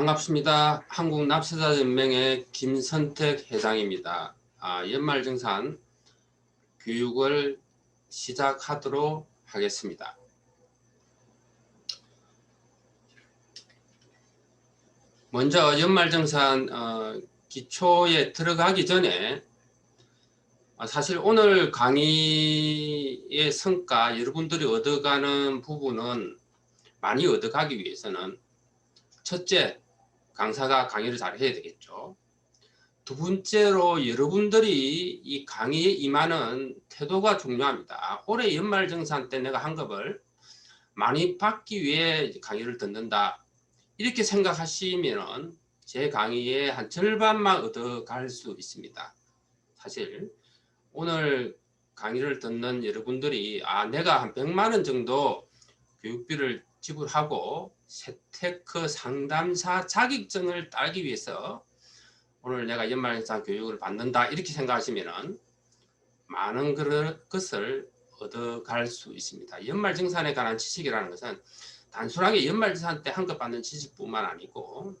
반갑습니다. 한국납세자연맹의 김선택 회장입니다. 아, 연말정산 교육을 시작하도록 하겠습니다. 먼저 연말정산 어, 기초에 들어가기 전에 아, 사실 오늘 강의의 성과 여러분들이 얻어가는 부분은 많이 얻어가기 위해서는 첫째 강사가 강의를 잘 해야 되겠죠. 두 번째로 여러분들이 이 강의에 임하는 태도가 중요합니다. 올해 연말정산 때 내가 한급을 많이 받기 위해 강의를 듣는다. 이렇게 생각하시면 제 강의의 한 절반만 얻어갈 수 있습니다. 사실 오늘 강의를 듣는 여러분들이 아 내가 한 100만 원 정도 교육비를 지불하고 세테크 상담사 자격증을 따기 위해서 오늘 내가 연말정산 교육을 받는다 이렇게 생각하시면 많은 것을 얻어갈 수 있습니다. 연말정산에 관한 지식이라는 것은 단순하게 연말정산 때 환급 받는 지식뿐만 아니고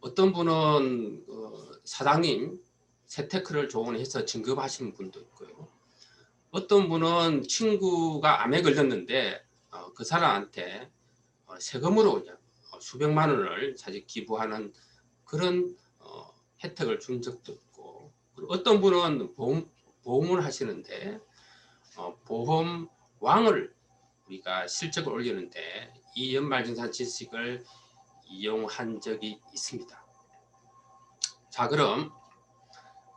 어떤 분은 어, 사장님 세테크를 조언해서 진급하신 분도 있고요. 어떤 분은 친구가 암에 걸렸는데 어, 그 사람한테 어, 세금으로 어, 수백만 원을 사실 기부하는 그런 어, 혜택을 준 적도 있고 어떤 분은 보험, 보험을 하시는데 어, 보험 왕을 우리가 실적을 올리는데 이 연말정산 지식을 이용한 적이 있습니다. 자 그럼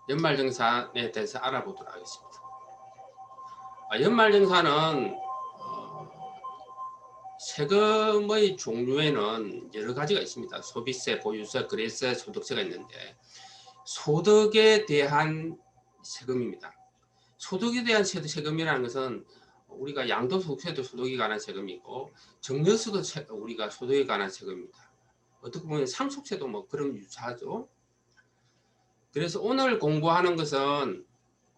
연말정산에 대해서 알아보도록 하겠습니다. 아, 연말정산은 세금의 종류에는 여러 가지가 있습니다. 소비세, 보유세, 거래세, 소득세가 있는데 소득에 대한 세금입니다. 소득에 대한 세금이라는 것은 우리가 양도소득세도 소득에 관한 세금이고 정려세도 우리가 소득에 관한 세금입니다. 어떻게 보면 상속세도 뭐 그런 유사하죠. 그래서 오늘 공부하는 것은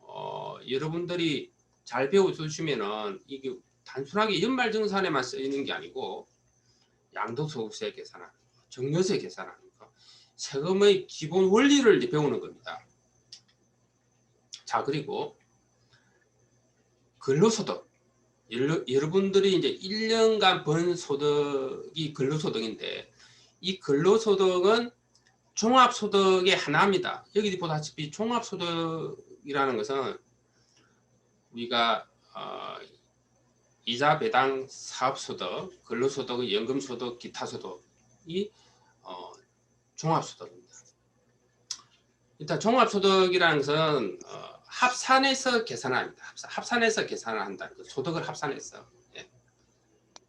어, 여러분들이 잘 배워주시면은 이게 단순하게 연말정산에만 쓰이는 게 아니고 양도소득세 계산하는 거, 정려세 계산하는 거, 세금의 기본 원리를 배우는 겁니다. 자 그리고 근로소득 여러분들이 이제 1년간 번 소득이 근로소득인데 이 근로소득은 종합소득의 하나입니다. 여기 보다시피 종합소득이라는 것은 우리가 어, 이자 배당 사업소득, 근로소득, 연금소득, 기타소득이 어, 종합소득입니다. 일단 종합소득이라는 것은 어, 합산해서 계산합니다. 합산, 해서 계산을 한다. 소득을 합산해서. 예.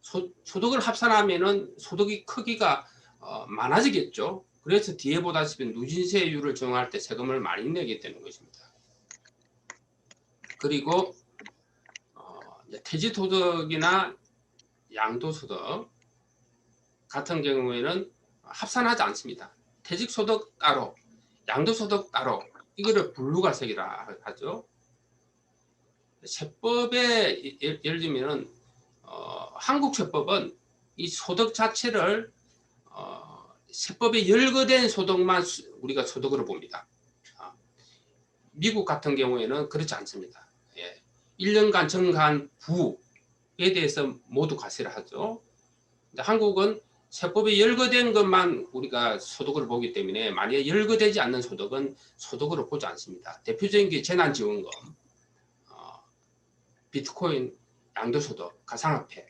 소, 소득을 합산하면은 소득이 크기가 어, 많아지겠죠. 그래서 뒤에 보다시피 누진세율을 정할 때 세금을 많이 내게 되는 것입니다. 그리고 퇴직소득이나 양도소득 같은 경우에는 합산하지 않습니다. 퇴직소득 따로, 양도소득 따로 이거를 분류가세이라 하죠. 세법에 예를 들면 어, 한국 세법은 이 소득 자체를 어, 세법에 열거된 소득만 우리가 소득으로 봅니다. 어, 미국 같은 경우에는 그렇지 않습니다. 1년간 증가한 부에 대해서 모두 과세를 하죠. 한국은 세법에 열거된 것만 우리가 소득을 보기 때문에 만약에 열거되지 않는 소득은 소득으로 보지 않습니다. 대표적인 게 재난지원금, 어, 비트코인, 양도소득, 가상화폐.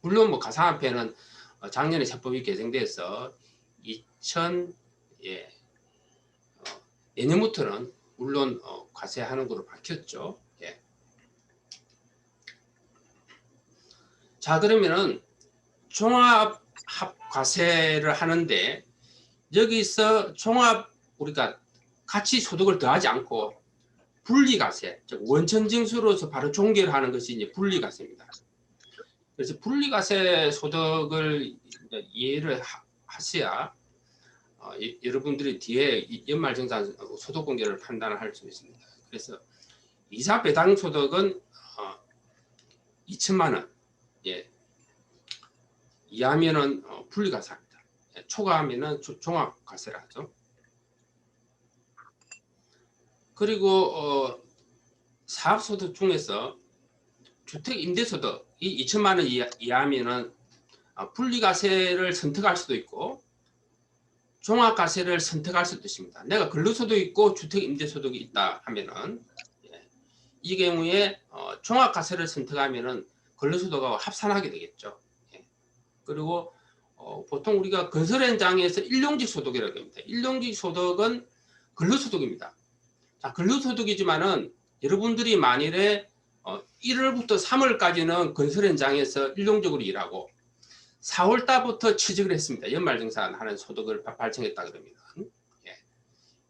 물론 뭐 가상화폐는 어, 작년에 세법이 개정돼서 2000 예, 어, 내년부터는 물론 어, 과세하는 것으로 밝혔죠. 자 그러면은 종합 합과세를 하는데 여기서 종합 우리가 같이 소득을 더하지 않고 분리과세, 즉 원천징수로서 바로 종결하는 것이 이제 분리과세입니다. 그래서 분리과세 소득을 이해를 하셔야 어, 여러분들이 뒤에 연말정산 소득 공개를 판단할 수 있습니다. 그래서 이사 배당 소득은 어, 2천만 원, 예. 이하면은 어, 분리가사입니다. 초과하면은 조- 종합과세를 하죠. 그리고 어, 사업소득 중에서 주택 임대소득 이 2천만 원 이하, 이하면은 아, 분리과세를 선택할 수도 있고 종합과세를 선택할 수도 있습니다. 내가 근로소득 있고 주택 임대소득이 있다 하면은 예, 이 경우에 어, 종합과세를 선택하면은 근로소득하고 합산하게 되겠죠. 예. 그리고 어, 보통 우리가 건설 현장에서 일용직 소득이라고 합니다. 일용직 소득은 근로소득입니다. 자, 근로소득이지만은 여러분들이 만일에 어, 1월부터 3월까지는 건설 현장에서 일용적으로 일하고 4월 달부터 취직을 했습니다. 연말정산 하는 소득을 바- 발생했다 그러면 예.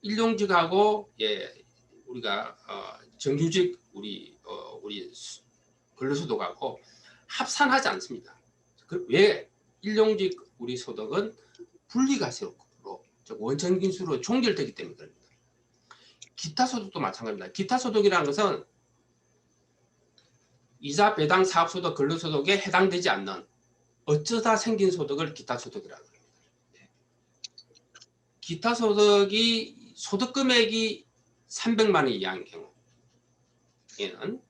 일용직하고 예, 우리가 어, 정규직 우리 어, 우리 수- 근로소득하고 합산하지 않습니다. 그왜 일용직 우리 소득은 분리과세로 즉 원천긴수로 종결되기 때문에 그럽니다. 기타 소득도 마찬가지입니다. 기타 소득이라는 것은 이자 배당 사업소득 근로소득에 해당되지 않는 어쩌다 생긴 소득을 기타 소득이라고 합니다. 예. 기타 소득이 소득 금액이 300만 원 이하인 경우에는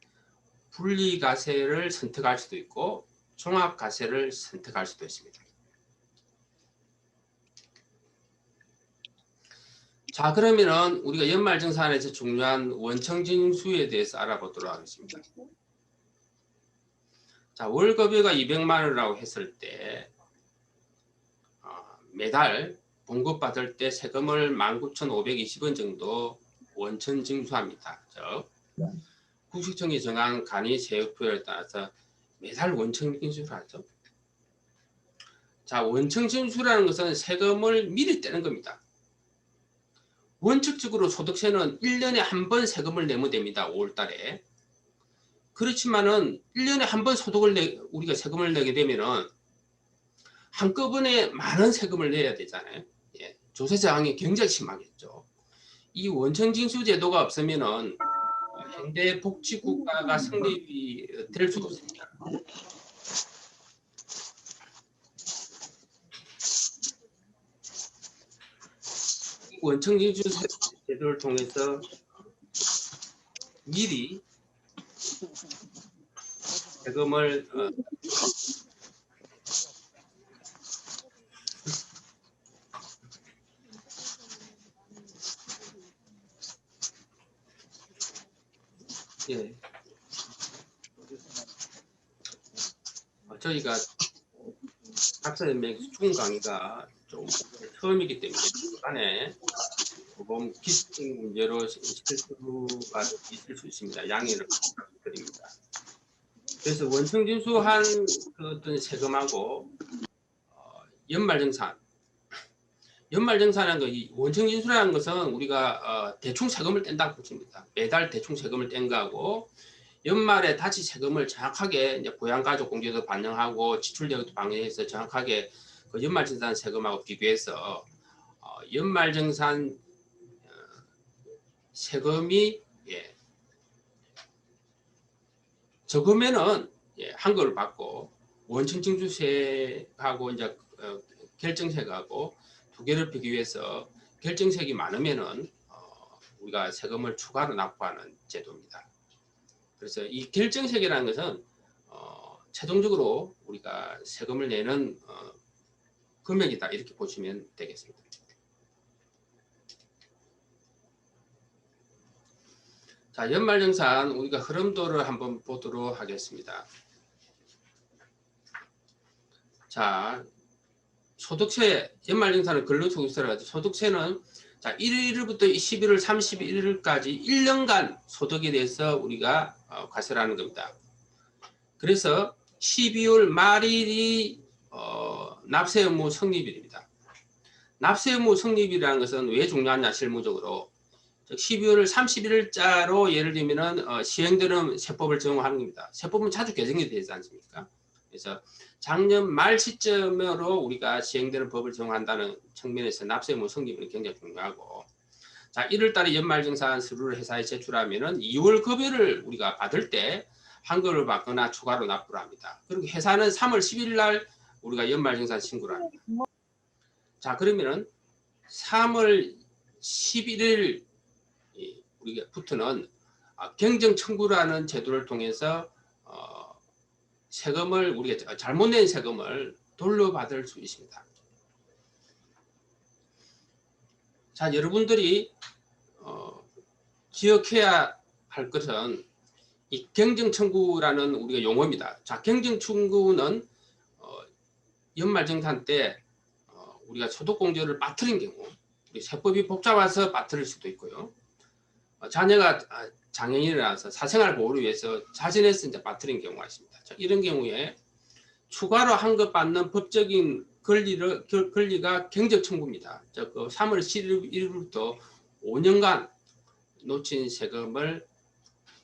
분리과세를 선택할 수도 있고 종합과세를 선택할 수도 있습니다. 자 그러면은 우리가 연말정산에서 중요한 원청징수에 대해서 알아보도록 하겠습니다. 자 월급여가 200만 원이라고 했을 때 어, 매달 봉급받을 때 세금을 19,520원 정도 원천 징수합니다. 즉 국세청이 정한 간이 세액표에 따라서 매달 원천징수를 하죠. 자 원천징수라는 것은 세금을 미리 떼는 겁니다. 원칙적으로 소득세는 1년에 한 번 세금을 내면 됩니다. 5월 달에. 그렇지만은 1년에 한 번 소득을 내, 우리가 세금을 내게 되면은 한꺼번에 많은 세금을 내야 되잖아요. 예, 조세 저항이 굉장히 심하겠죠. 이 원천징수 제도가 없으면은 현대 복지 국가가 성립이 될 수가 없습니다. 이 원청징수 제도를 통해서 미리 세금을 어, 예. 어, 저희가 학사연맹 수중 강의가 좀 처음이기 때문에 중간에 기술 문제로 실수가 있을 수 있습니다. 양해를 부탁드립니다. 그래서 원청진수 한 그 어떤 세금하고 어, 연말정산 연말정산은 그 원청진수라는 것은 우리가 어, 대충 세금을 뗀다고 보십니다. 매달 대충 세금을 뗀 거하고 연말에 다시 세금을 정확하게 이제 부양가족 공제도 반영하고 지출력도 반영해서 정확하게 그 연말정산 세금하고 비교해서 어, 연말정산 어, 세금이 예, 적으면은 예, 한거를 받고 원천징수세하고 이제 어, 결정세하고 두 개를 비교해서 결정세액이 많으면은 어, 우리가 세금을 추가로 납부하는 제도입니다. 그래서 이 결정세액이라는 것은 어, 최종적으로 우리가 세금을 내는 어, 금액이다 이렇게 보시면 되겠습니다. 자 연말정산 우리가 흐름도를 한번 보도록 하겠습니다. 자 소득세 연말정산은 근로소득세라고 하죠. 소득세는 자 1일부터 11월 31일까지 1년간 소득에 대해서 우리가 어, 과세를 하는 겁니다. 그래서 12월 말일이 어, 납세 의무 성립일입니다. 납세 의무 성립이라는 것은 왜 중요하냐 실무적으로 즉 12월 31일자로 예를 들면 은 어, 시행되는 세법을 적용하는 겁니다. 세법은 자주 개정이 되지 않습니까? 그래서 작년 말 시점으로 우리가 시행되는 법을 적용한다는 측면에서 납세 의무 성립은 굉장히 중요하고 자 1월 달에 연말정산 서류를 회사에 제출하면 은 2월 급여를 우리가 받을 때 한글을 받거나 추가로 납부를 합니다. 그리고 회사는 3월 10일 날 우리가 연말정산 신고를 합니다. 자 그러면은 3월 11일 이 우리가부터는 아, 경정 청구라는 제도를 통해서 어, 세금을 우리가 잘못 낸 세금을 돌려받을 수 있습니다. 자 여러분들이 어, 기억해야 할 것은 이 경정 청구라는 우리가 용어입니다. 자 경정 청구는 어, 연말정산 때 어, 우리가 소득공제를 빠뜨린 경우 세법이 복잡해서 빠뜨릴 수도 있고요. 어, 자녀가 아, 장애인이라서 사생활 보호를 위해서 자진해서 이제 빠뜨린 경우가 있습니다. 자, 이런 경우에 추가로 환급 받는 법적인 권리를, 결- 권리가 경적 청구입니다. 즉, 그 3월 11일부터 5년간 놓친 세금을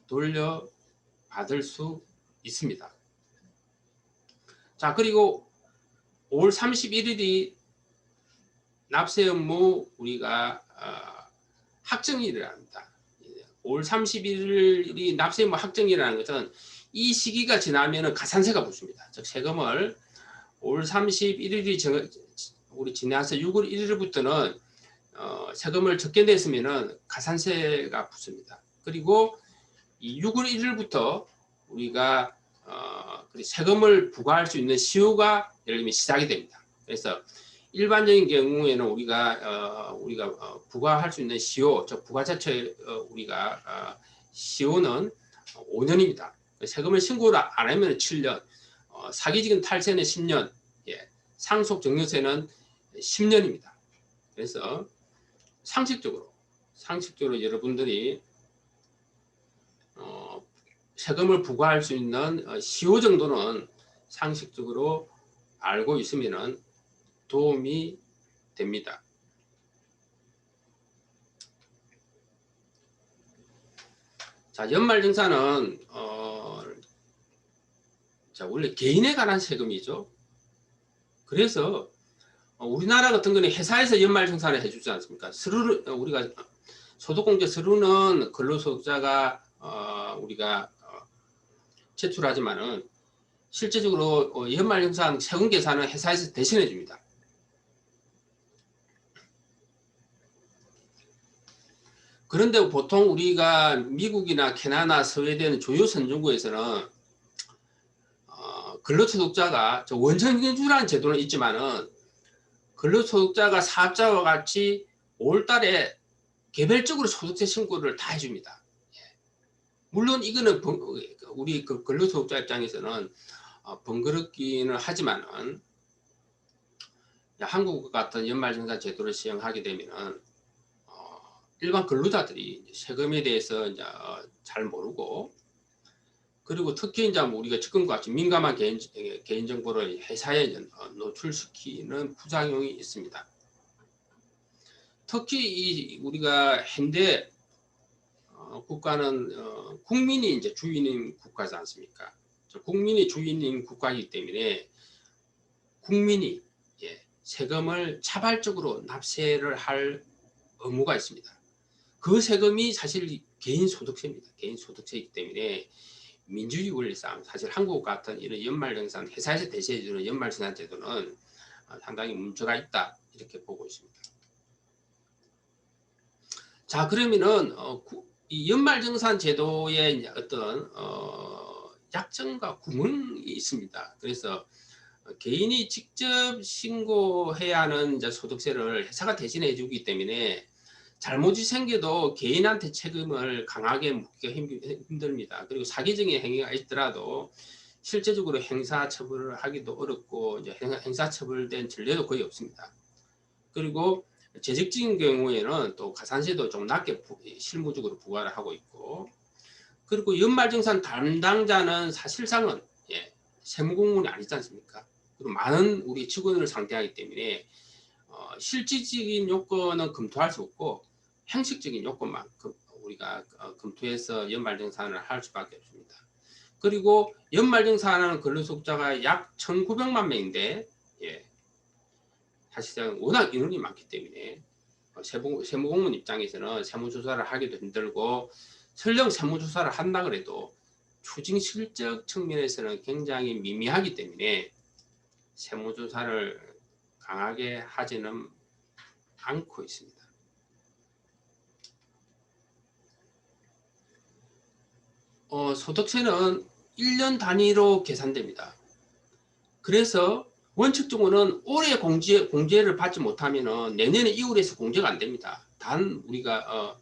돌려받을 수 있습니다. 자, 그리고 5월 31일이 납세 업무 우리가 어, 확정일이라 합니다. 5월 31일이 납세 업무 확정이라는 것은 이 시기가 지나면 가산세가 붙습니다. 즉 세금을 5월 31일이 정, 우리 지나서 6월 1일부터는 어, 세금을 적게 냈으면 가산세가 붙습니다. 그리고 이 6월 1일부터 우리가 어, 세금을 부과할 수 있는 시효가 예를 들면 시작이 됩니다. 그래서 일반적인 경우에는 우리가 어, 우리가 어, 부과할 수 있는 시효, 즉 부가자체 어, 우리가 어, 시효는 5년입니다. 세금을 신고를 안 하면 7년, 어, 사기직은 탈세는 10년, 예, 상속 정려세는 10년입니다. 그래서 상식적으로 상식적으로 여러분들이 어, 세금을 부과할 수 있는 어, 시효 정도는 상식적으로 알고 있으면 도움이 됩니다. 자, 연말정산은 어, 자, 원래 개인에 관한 세금이죠. 그래서 어, 우리나라 같은 경우는 회사에서 연말정산을 해주지 않습니까? 서류 우리가 소득공제 서류는 근로소득자가 어, 우리가 어, 제출하지만은 실제적으로 어, 연말정산 세금 계산은 회사에서 대신해 줍니다. 그런데 보통 우리가 미국이나 캐나다, 스웨덴 주요 선진국에서는 어, 근로소득자가 저 원천경주라는 제도는 있지만은 근로소득자가 사업자와 같이 5월달에 개별적으로 소득세 신고를 다 해줍니다. 예. 물론 이거는 번- 우리 그 근로소득자 입장에서는 어, 번거롭기는 하지만은 한국 같은 연말정산 제도를 시행하게 되면은 어, 일반 근로자들이 세금에 대해서 이제 어, 잘 모르고 그리고 특히 이제 뭐 우리가 지금과 같이 민감한 개인 개인 정보를 회사에 어, 노출시키는 부작용이 있습니다. 특히 이 우리가 현대 어, 국가는 어, 국민이 이제 주인인 국가지 않습니까? 저 국민이 주인인 국가이기 때문에 국민이 예, 세금을 자발적으로 납세를 할 의무가 있습니다. 그 세금이 사실 개인 소득세입니다. 개인 소득세이기 때문에 민주주의 원리상 사실 한국 같은 이런 연말정산 회사에서 대신해주는 연말정산 제도는 어, 상당히 문제가 있다 이렇게 보고 있습니다. 자 그러면은 어, 구- 이 연말정산 제도의 어떤 어, 약점과 구멍이 있습니다. 그래서 어, 개인이 직접 신고해야 하는 소득세를 회사가 대신해 주기 때문에 잘못이 생겨도 개인한테 책임을 강하게 묻기가 힘- 힘듭니다. 그리고 사기적인 행위가 있더라도 실제적으로 행사 처벌을 하기도 어렵고 이제 행- 행사 처벌된 전례도 거의 없습니다. 그리고 재직적인 경우에는 또 가산세도 좀 낮게 부- 실무적으로 부과를 하고 있고 그리고 연말정산 담당자는 사실상은 예, 세무공무원이 아니지 않습니까? 그리고 많은 우리 직원을 상대하기 때문에 어, 실질적인 요건은 검토할 수 없고 형식적인 요건만 그- 우리가 어, 검토해서 연말정산을 할 수밖에 없습니다. 그리고 연말정산하는 근로소득자가 약 1,900만 명인데 예, 사실상 워낙 인원이 많기 때문에 어, 세무, 세무공무원 입장에서는 세무조사를 하기도 힘들고 설령 세무조사를 한다 그래도 추징 실적 측면에서는 굉장히 미미하기 때문에 세무조사를 강하게 하지는 않고 있습니다. 어, 소득세는 1년 단위로 계산됩니다. 그래서 원칙적으로는 올해 공제, 공제를 받지 못하면 내년에 2월에서 공제가 안 됩니다. 단 우리가 어,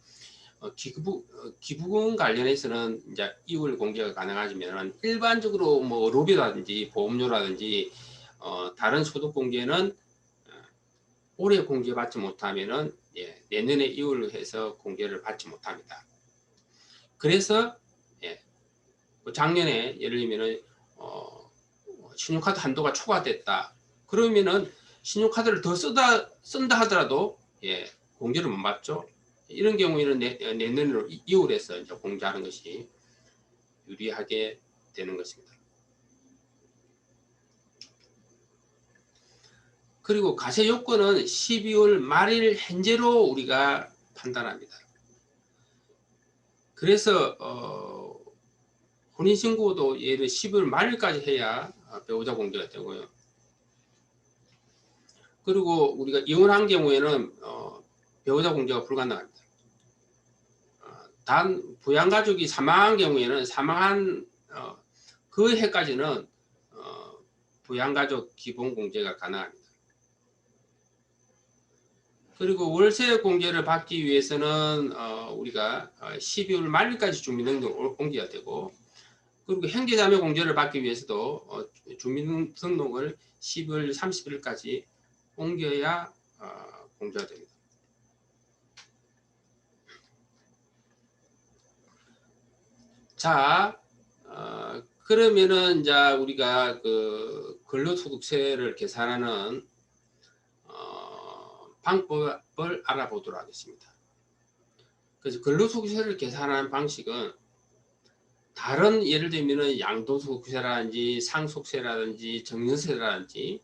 어, 기부, 어, 기부금 관련해서는 이제 2월 공제가 가능하지만 일반적으로 뭐 로비라든지 보험료라든지 어, 다른 소득 공제는 어, 올해 공제 받지 못하면은 예, 내년에 2월로 해서 공제를 받지 못합니다. 그래서 작년에 예를 들면은 어, 신용카드 한도가 초과됐다. 그러면은 신용카드를 더 쓰다 쓴다 하더라도 예, 공제를 못 받죠. 이런 경우에는 내, 내년으로 2월에서 이제 공제하는 것이 유리하게 되는 것입니다. 그리고 가세 요건은 12월 말일 현재로 우리가 판단합니다. 그래서 어, 혼인 신고도 예를 12월 말일까지 해야 배우자 공제가 되고요. 그리고 우리가 이혼한 경우에는 어, 배우자 공제가 불가능합니다. 어, 단 부양 가족이 사망한 경우에는 사망한 어, 그 해까지는 어, 부양 가족 기본 공제가 가능합니다. 그리고 월세 공제를 받기 위해서는 어, 우리가 12월 말일까지 주민등록을 옮겨야 되고 그리고 형제자매 공제를 받기 위해서도 어, 주민등록을 10월 30일까지 옮겨야 어, 공제가 됩니다. 자, 어, 그러면은 이제 우리가 그 근로소득세를 계산하는 어, 방법을 알아보도록 하겠습니다. 그래서 근로소득세를 계산하는 방식은 다른 예를 들면은 양도소득세라든지 상속세라든지 정년세라든지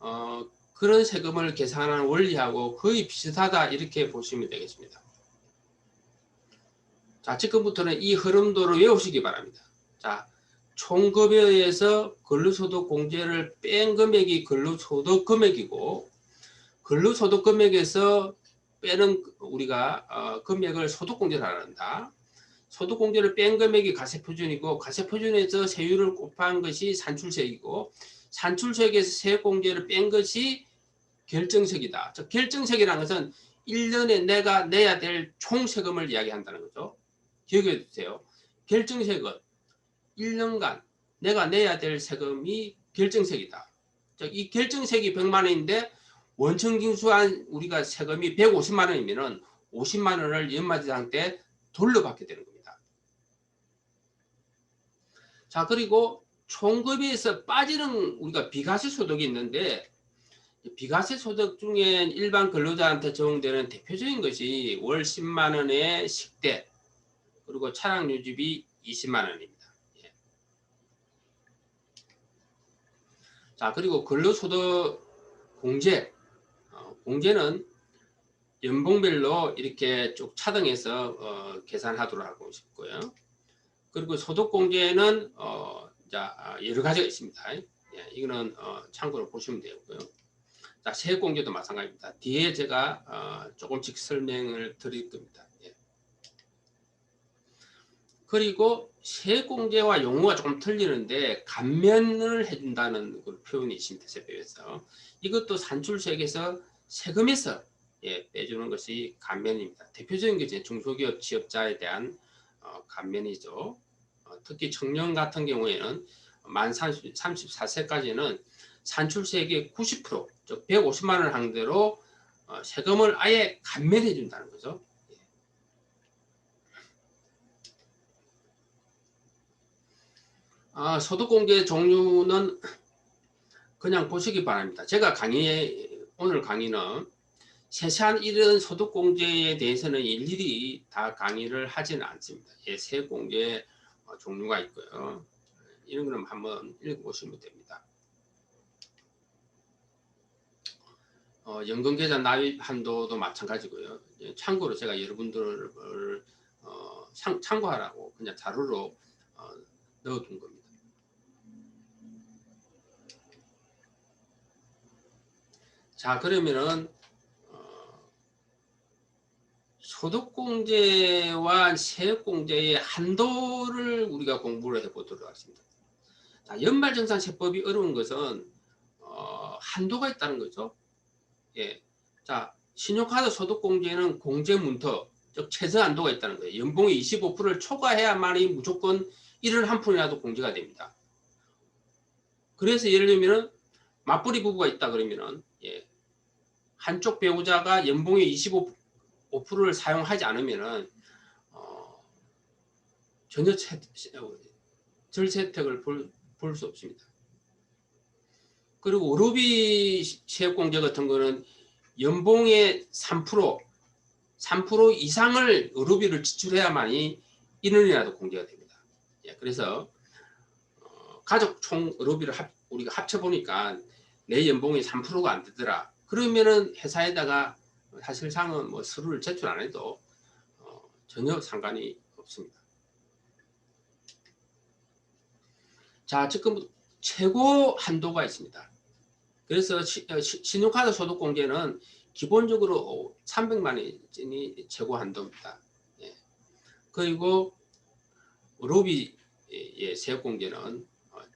어, 그런 세금을 계산하는 원리하고 거의 비슷하다 이렇게 보시면 되겠습니다. 자 지금부터는 이 흐름도를 외우시기 바랍니다. 자 총급여에서 근로소득 공제를 뺀 금액이 근로소득 금액이고 근로소득 금액에서 빼는 우리가 어, 금액을 소득공제를 한다. 소득공제를 뺀 금액이 가세표준이고 가세표준에서 세율을 곱한 것이 산출세이고 산출세액에서 세액공제를 뺀 것이 결정세이다. 즉 결정세액이라는 것은 1년에 내가 내야 될 총세금을 이야기한다는 거죠. 기억해 주세요. 결정세액은 1년간 내가 내야 될 세금이 결정세액이다. 즉이 결정세액이 100만 원인데 원청징수한 우리가 세금이 150만 원이면 은 50만 원을 연말지당 때 돌려받게 되는 겁니다. 자 그리고 총급여에서 빠지는 우리가 비과세 소득이 있는데 비과세 소득 중에 일반 근로자한테 적용되는 대표적인 것이 월 10만 원의 식대 그리고 차량 유지비 20만 원입니다. 예. 자 그리고 근로소득 공제 어, 공제는 연봉별로 이렇게 쭉 차등해서 어, 계산하도록 하고 싶고요. 그리고 소득 공제는 어, 자, 여러 가지가 있습니다. 예, 이거는 어, 참고로 보시면 되고요. 자, 세액 공제도 마찬가지입니다. 뒤에 제가 어, 조금씩 설명을 드릴 겁니다. 예. 그리고 세액 공제와 용어가 조금 틀리는데 감면을 해준다는 표현이 있습니다. 세법에서 이것도 산출세액에서 세금에서 예, 빼주는 것이 감면입니다. 대표적인 게 중소기업 취업자에 대한 어, 감면이죠. 어, 특히 청년 같은 경우에는 만 30, 34세까지는 산출세액의 90%, 즉 150만 원 항대로 어, 세금을 아예 감면해 준다는 거죠. 예. 아, 소득공제 종류는 그냥 보시기 바랍니다. 제가 강의 오늘 강의는 세세한 이런 소득공제에 대해서는 일일이 다 강의를 하지는 않습니다. 예, 세공제 어, 종류가 있고요. 이런 거는 한번 읽어보시면 됩니다. 어, 연금계좌 납입 한도도 마찬가지고요. 예, 참고로 제가 여러분들을 어, 참, 참고하라고 그냥 자료로 어, 넣어둔 겁니다. 자 그러면은 어, 소득공제와 세액공제의 한도를 우리가 공부를 해보도록 하겠습니다. 자, 연말정산세법이 어려운 것은 어, 한도가 있다는 거죠. 예, 자 신용카드 소득공제는 공제문터 즉 최저 한도가 있다는 거예요. 연봉의 25%를 초과해야만이 무조건 1원 한 푼이라도 공제가 됩니다. 그래서 예를 들면은 맞벌이 부부가 있다 그러면은 예, 한쪽 배우자가 연봉의 25% 를 사용하지 않으면은 어, 전혀 채, 절세 혜택을 볼 수 없습니다. 그리고 의료비 세액공제 같은 거는 연봉의 3% 3% 이상을 의료비를 지출해야만이 1원이라도 공제가 됩니다. 예, 그래서 어, 가족 총 의료비를 합, 우리가 합쳐 보니까 내 연봉이 3%가 안 되더라. 그러면은 회사에다가 사실상은 뭐 서류를 제출 안 해도 어, 전혀 상관이 없습니다. 자, 지금 최고 한도가 있습니다. 그래서 시, 어, 시, 신용카드 소득 공제는 기본적으로 300만 원이 최고 한도입니다. 예. 그리고 로비 예, 세액 공제는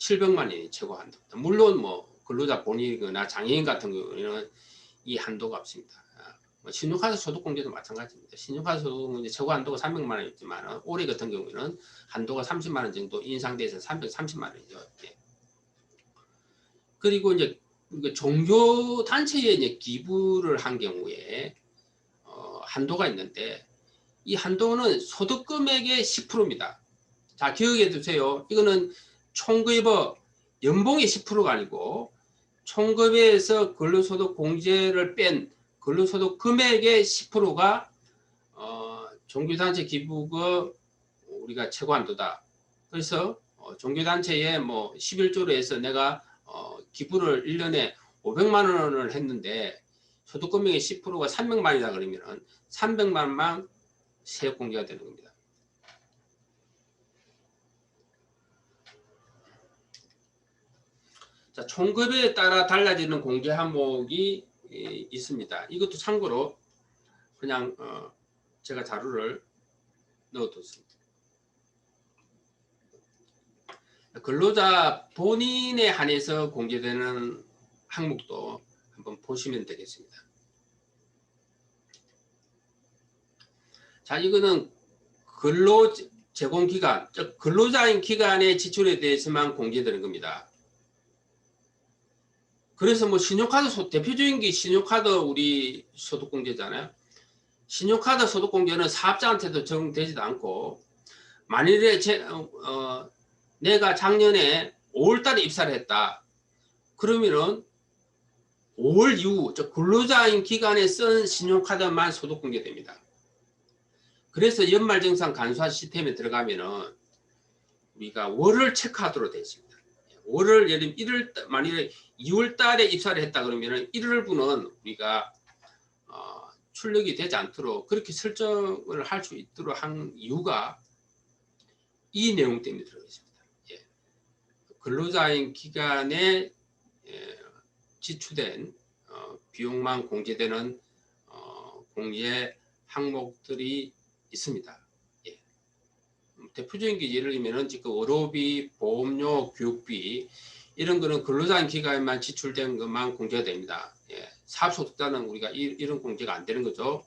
700만 원이 최고 한도입니다. 물론 뭐 근로자 본인이거나 장애인 같은 경우에는 이 한도가 없습니다. 아, 뭐 신용카드 소득 공제도 마찬가지입니다. 신용카드 소득 공제 최고 한도가 300만 원이었지만 올해 같은 경우에는 한도가 30만 원 정도 인상돼서 330만 원이죠. 예. 그리고 이제 종교 단체에 이제 기부를 한 경우에 어, 한도가 있는데 이 한도는 소득 금액의 10%입니다. 자 기억해 두세요. 이거는 총급의 연봉의 10%가 아니고 총급에서 근로소득 공제를 뺀 근로소득 금액의 10%가 어, 종교단체 기부가 우리가 최고 한도다. 그래서 어, 종교단체에 뭐 11조로 해서 내가 어, 기부를 1년에 500만 원을 했는데 소득 금액의 10%가 300만이다 그러면 300만만 세액 공제가 되는 겁니다. 자, 총급에 따라 달라지는 공제 항목이 있습니다. 이것도 참고로 그냥 어, 제가 자료를 넣어뒀습니다. 근로자 본인에 한해서 공제되는 항목도 한번 보시면 되겠습니다. 자, 이거는 근로 제공 기간, 즉 근로자인 기간의 지출에 대해서만 공제되는 겁니다. 그래서 뭐 신용카드 소, 대표적인 게 신용카드 우리 소득공제잖아요. 신용카드 소득공제는 사업자한테도 적용되지도 않고 만일에 제, 어, 어 내가 작년에 5월달에 입사를 했다. 그러면은 5월 이후 즉 근로자인 기간에 쓴 신용카드만 소득공제됩니다. 그래서 연말정산 간소화 시스템에 들어가면은 우리가 월을 체크하도록 되죠. 5월 예를 들면 1월 만일에 2월 달에 입사를 했다 그러면은 1월분은 우리가 어, 출력이 되지 않도록 그렇게 설정을 할 수 있도록 한 이유가 이 내용 때문에 들어가 있습니다. 예. 근로자인 기간에 예, 지출된 어, 비용만 공제되는 어, 공제 항목들이 있습니다. 예. 대표적인 게 예를 들면 지금 의료비, 보험료, 교육비 이런 거는 근로자인 기간에만 지출된 것만 공제가 됩니다. 예. 사업소득자는 우리가 이, 이런 공제가 안 되는 거죠.